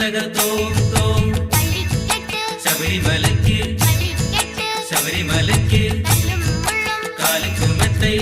அந்தகர் தோம் தோம் சபரிமலைக்கு சபரிமலைக்கு காலி குமத்தை